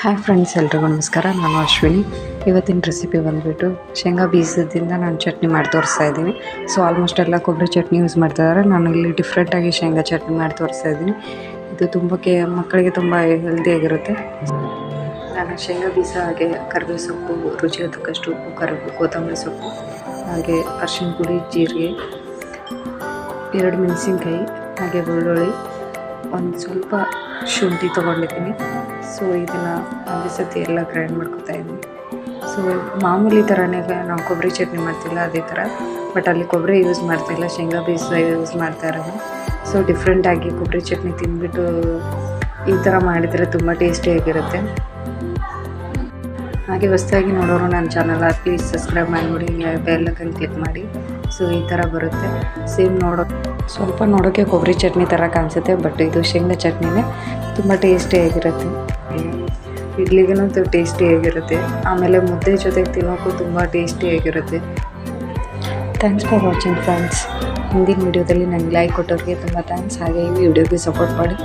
Hi friends ಎಲ್ರಿಗೂ ನಮಸ್ಕಾರ. ನಾನು ಅಶ್ವಿನಿ. ಇವತ್ತಿನ ರೆಸಿಪಿ ಬಂದುಬಿಟ್ಟು ಶೇಂಗಾ ಬೀಜದಿಂದ ನಾನು ಚಟ್ನಿ ಮಾಡಿ ತೋರಿಸ್ತಾ ಇದ್ದೀನಿ. ಸೊ ಆಲ್ಮೋಸ್ಟ್ ಎಲ್ಲ ಕೊಬ್ಬರಿ ಚಟ್ನಿ ಯೂಸ್ ಮಾಡ್ತಾ ಇದ್ದಾರೆ. ನಾನು ಇಲ್ಲಿ ಡಿಫ್ರೆಂಟಾಗಿ ಶೇಂಗಾ ಚಟ್ನಿ ಮಾಡಿ ತೋರಿಸ್ತಾ ಇದ್ದೀನಿ. ಇದು ತುಂಬಕ್ಕೆ ಮಕ್ಕಳಿಗೆ ತುಂಬ ಹೆಲ್ದಿಯಾಗಿರುತ್ತೆ ನಾನು ಶೇಂಗಾ ಬೀಜ, ಹಾಗೆ ಕರಿಬೇವು ಸೊಪ್ಪು, ರುಚಿ ಹತ್ತಕ್ಕಷ್ಟು ಉಪ್ಪು ಕರಿಬೇವು ಕೊತ್ತಂಬರಿ ಸೊಪ್ಪು, ಹಾಗೆ ಅರ್ಶಿನ ಪುಡಿ, ಜೀರಿಗೆ, ಎರಡು ಮೆಣಸಿನ್ಕಾಯಿ, ಹಾಗೆ ಬೆಳ್ಳುಳ್ಳಿ ಒಂದು ಸ್ವಲ್ಪ ಶುಂಠಿ ತೊಗೊಂಡಿದ್ದೀನಿ. ಸೊ ಇದನ್ನು ಒಂದು ಸತಿ ಎಲ್ಲ ಗ್ರೈಂಡ್ ಮಾಡ್ಕೊತಾ ಇದ್ದೀನಿ. ಸೊ ಮಾಮೂಲಿ ಥರನೇ ನಾವು ಕೊಬ್ಬರಿ ಚಟ್ನಿ ಮಾಡ್ತಿಲ್ಲ ಅದೇ ಥರ ಬಟ್ ಅಲ್ಲಿ ಕೊಬ್ಬರಿ ಯೂಸ್ ಮಾಡ್ತಾಯಿಲ್ಲ ಶೇಂಗಾ ಬೀಜ ಯೂಸ್ ಮಾಡ್ತಾ ಇರೋದು. ಸೊ ಡಿಫ್ರೆಂಟಾಗಿ ಕೊಬ್ಬರಿ ಚಟ್ನಿ ತಿಂದ್ಬಿಟ್ಟು ಈ ಥರ ಮಾಡಿದರೆ ತುಂಬ ಟೇಸ್ಟಿಯಾಗಿರುತ್ತೆ ಹಾಗೆ ಹೊಸದಾಗಿ ನೋಡೋರು ನನ್ನ ಚಾನಲ್ ಪ್ಲೀಸ್ ಸಬ್ಸ್ಕ್ರೈಬ್ ಮಾಡಿಬಿಡಿ ಬೆಲ್ಲಕ್ಕನ್ನು ಕ್ಲಿಕ್ ಮಾಡಿ. ಸೊ ಈ ಥರ ಬರುತ್ತೆ. ಸೇಮ್ ನೋಡೋ ಸ್ವಲ್ಪ ನೋಡೋಕ್ಕೆ ಕೊಬ್ಬರಿ ಚಟ್ನಿ ಥರ ಕಾಣಿಸುತ್ತೆ, ಬಟ್ ಇದು ಶೇಂಗಾ ಚಟ್ನಿನೇ ತುಂಬ ಟೇಸ್ಟಿಯಾಗಿರುತ್ತೆ ಇಡ್ಲಿಗೂ ಟೇಸ್ಟಿಯಾಗಿರುತ್ತೆ ಆಮೇಲೆ ಮುದ್ದೆ ಜೊತೆಗೆ ತಿನ್ನೋಕ್ಕೂ ತುಂಬ ಟೇಸ್ಟಿಯಾಗಿರುತ್ತೆ ಥ್ಯಾಂಕ್ಸ್ ಫಾರ್ ವಾಚಿಂಗ್ ಫ್ರೆಂಡ್ಸ್ ಹಿಂದಿನ ವೀಡಿಯೋದಲ್ಲಿ ನನಗೆ ಲೈಕ್ ಕೊಟ್ಟೋರಿಗೆ ತುಂಬ ಥ್ಯಾಂಕ್ಸ್ ಹಾಗೆ ಈ ವಿಡಿಯೋಗೆ ಸಪೋರ್ಟ್ ಮಾಡಿ.